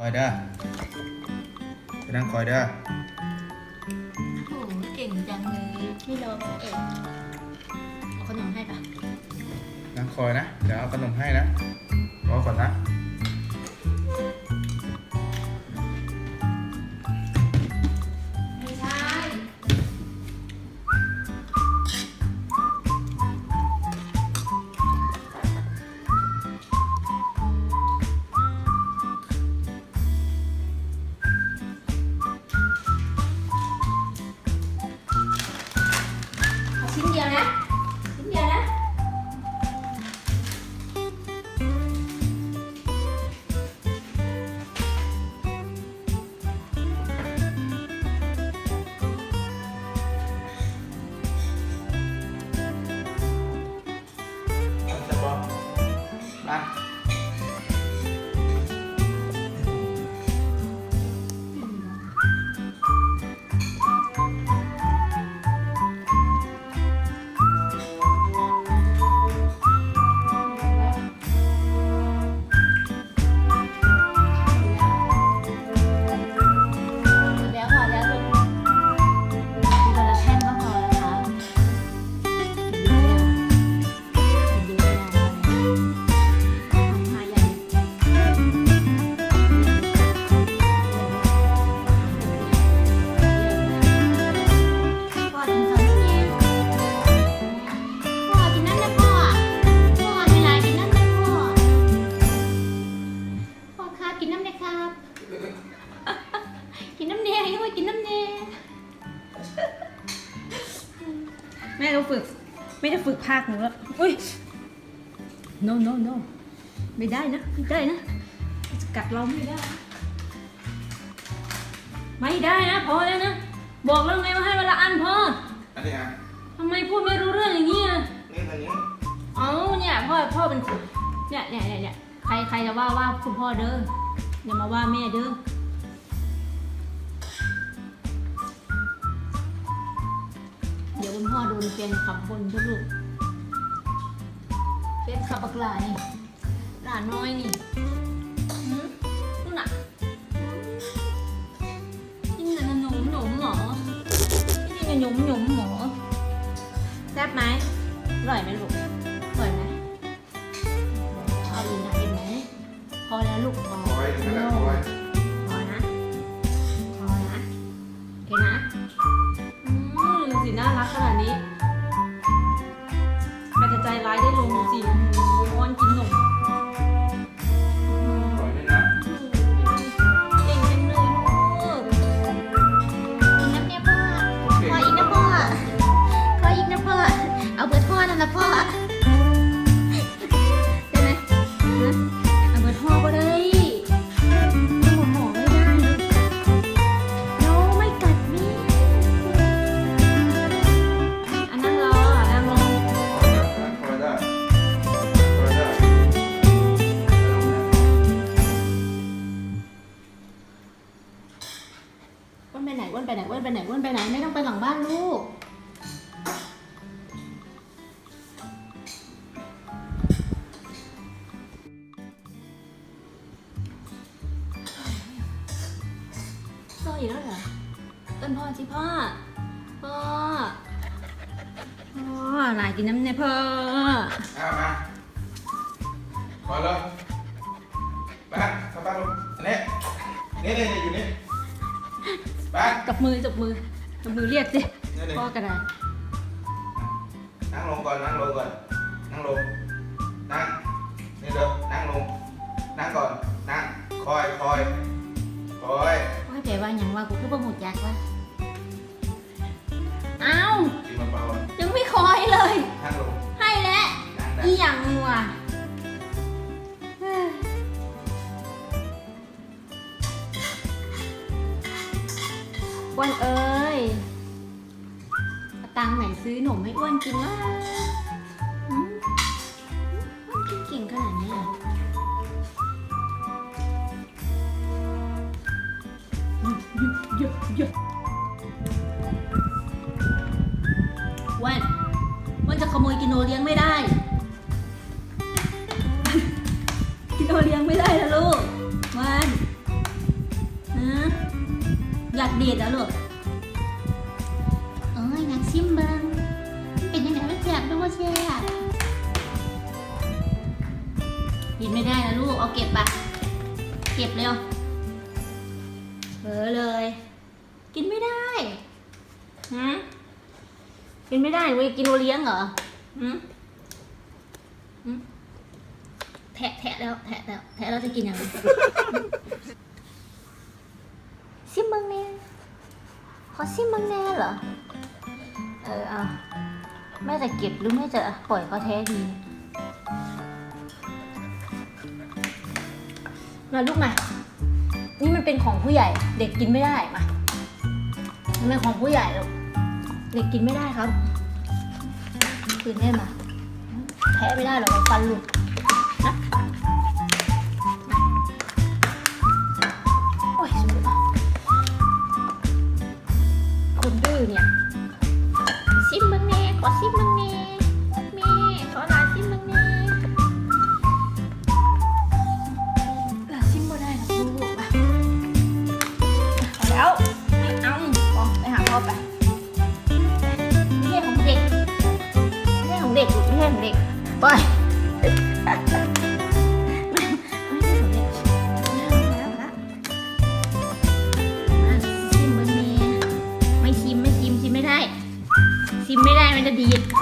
คอยเด้อไปนั่งคอยเด้อโอ้โหเก่งจังเลยพี่โลเอกเอาขนมให้ปะนั่งคอยนะ เดี๋ยวเอาขนมให้นะรอก่อนนะ เอา ไม่ได้ฝึกภาคหนูแล้วอุ้ย no no no ไม่ได้นะ ไม่ได้นะจะกัดเราไม่ได้นะไม่ได้นะพอแล้วนะ บอกแล้วไงว่าให้เวลาอันพออันนี้อะทำไมพูดไม่รู้เรื่องอย่างนี้อะนี่อันนี้เอาเนี่ยพ่อพ่อเป็นเนี่ยเนี่ยเนี่ยเนี่ยใครใครจะว่าว่าคุณพ่อเด้ออย่ามาว่าแม่เด้อเดี๋ยวคุณพ่อโดนเปลี่ยนคำบนทุกลูกเป็น ขับบักหลายหลานน้อยนี่หืมนู่นน่ะกินแต่หนมหนมหมอกินแต่หนมหนมหมอแซ่บไหมอร่อยไหมลูกอร่อยไหมเอาอีกหน่อยไหมพอแล้วลูกพอ คอยเลยบ้านเข้าบ้านลูกอันนี้นี่นี่นี่อยู่นี่บ้านจับมือจับมือจับมือเรียกสินี่นี่พ่อกระดาษนั่งลงก่อนนั่งลงก่อนนั่งลงนั่งนี่เด้อนั่งลงนั่งก่อนนั่งคอยคอยคอยว่าแต่ว่าอย่างว่ากูคือบ่หูจักว่าเอ้ากินมะพร้าวยังไม่คอยเลย นั่งลงให้แล้วนั่งได้อีหยังว่ะ อ้วนเอ้ยเอาตังค์ไหนซื้อหนมให้อ้วนกินวะหืมอ้วนกินเก่งขนาดนี้อะหยุดหยุดวันวันจะขโมยกินโอเลี้ยงไม่ได้ กินโอเลี้ยงไม่ได้นะลูก ดีดแล้วลูกเอ้ยนักซิมเบิงเป็นยังไงไม่แซ่บด้วยว่าแซ่บกินไม่ได้นะลูก เอาเก็บปะเก็บเร็วเผลอเลย กินไม่ได้ฮะกินไม่ได้หนูกินโอเลี้ยงเหรออืมแทะแทะแล้วแทะแล้วแทะแล้วจะกินยังไง ซิมเบิงแน่ขอซิมเบิงแน่เหรอ เออเอาแม่จะเก็บหรือแม่จะปล่อยเขาแท้ดีมาลูกมานี่มันเป็นของผู้ใหญ่ เด็กกินไม่ได้มามันเป็นของผู้ใหญ่ลูกเด็กกินไม่ได้ครับ คืนให้มาแพ้ไม่ได้หรอกฟันหลุดนะ ดื้อเนี่ยซิมมึงแน่ขอซิมมึงแน่แม่ขอลาซิมมึงแน่ลาซิมบ่ได้หรอกลูกอะพอแล้วไม่เอาไปหาพ่อไป ชิมไม่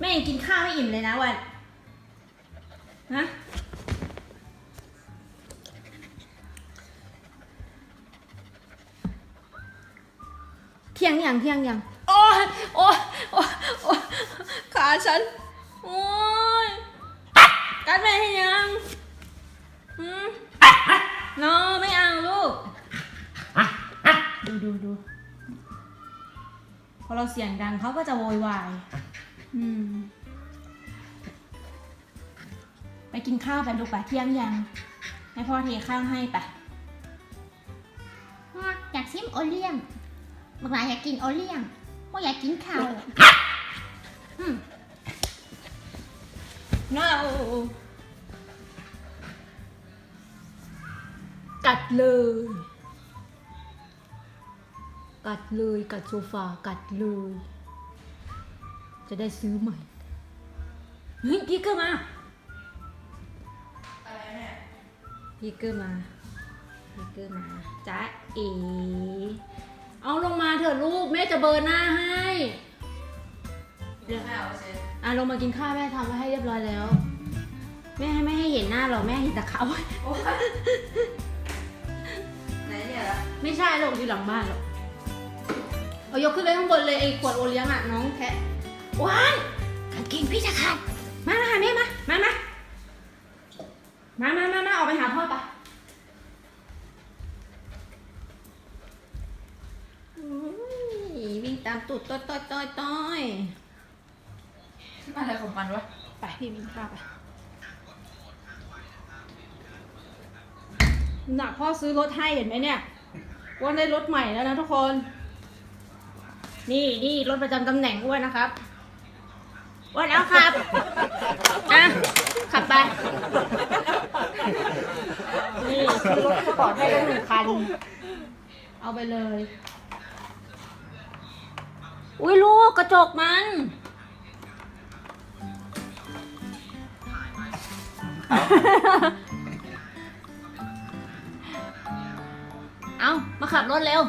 แม่ยังกินข้าวไม่อิ่มเลยนะวันฮะเที่ยงยังเที่ยงยังโอ้ยโอ้ยโอ้ยโอ้ยขาฉัน โอ้ยกัดแม่ให้ยังอืมโนไม่เอาลูก ดูดูดูพอเราเสียงดังเขาก็จะโวยวาย อืม ไปกินข้าวไปลูกไปเที่ยงยัง ให้พ่อเทข้าวให้ไปพ่ออยากซิมโอเลี้ยงบางหลายอยากกินโอเลี้ยงพ่ออยากกินข้าวอืม no กัดเลย กัดเลย กัดโซฟา กัดเลย จะได้ซื้อใหม่เฮ้ยพี่เกอร์มาพี่เกอร์มาพี่เกอร์มาจ้าเอ๋เอาลงมาเถอะลูกแม่จะเบอร์หน้าให้เดี๋ยวอะลงมากินข้าวแม่ทำไว้ให้เรียบร้อยแล้ว แม่ให้ไม่ให้เห็นหน้าหรอกแม่เห็นแต่เขาไหนเนี่ยล่ะไม่ใช่หรอกอยู่หลังบ้านหรอกเอายกขึ้นไปข้างบนเลยไอ้ขวดโอเลี้ยงอะน้องแคะ ว้ายกางเกงพี่จะขาดมามาหาแม่มา มามามามามามาออกไปหาพ่อปะอุ้ยวิ่งตามตูดต้อยต้อยต้อยต้อยอะไรของมันวะ ไปพี่วิ่งข้าวไปหนักพ่อซื้อรถให้เห็นไหมเนี่ยอ้วันได้รถใหม่แล้วนะทุกคน นี่นี่รถประจำตำแหน่งอ้วนนะครับอ้ วนเอาครับอะขับไป นี่ซื้อรถสปอร์ตให้แล้หนึ่งคัน เอาไปเลย อุ้ยลูกกระจกมัน เอามาขับรถเร็ว